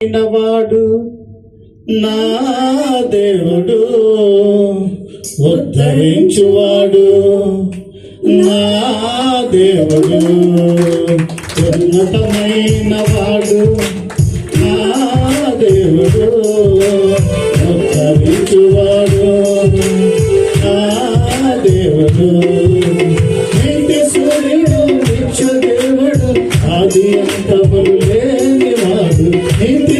వాడు నా దేవుడు ఉద్ధరించువాడు నా దేవుడు. ఉన్నతమైన వాడు నా దేవుడు ఉద్ధరించువాడు నా దేవుడు. నిత్య సూర్యుడు నిత్య దేవుడు ఆది అంతములు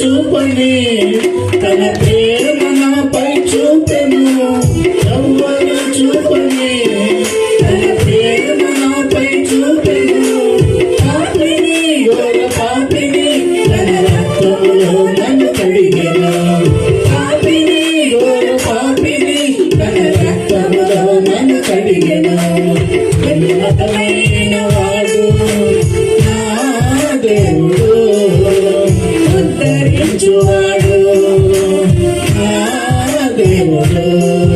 చూపని తన పేరు మనపై చూపెను. ఎవ్వరు చూపని ఉన్నతమైన వాడు నా దేవుడు ఉద్ధరించువాడు నా దేవుడు.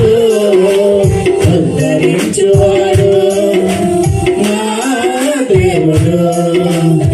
Oh.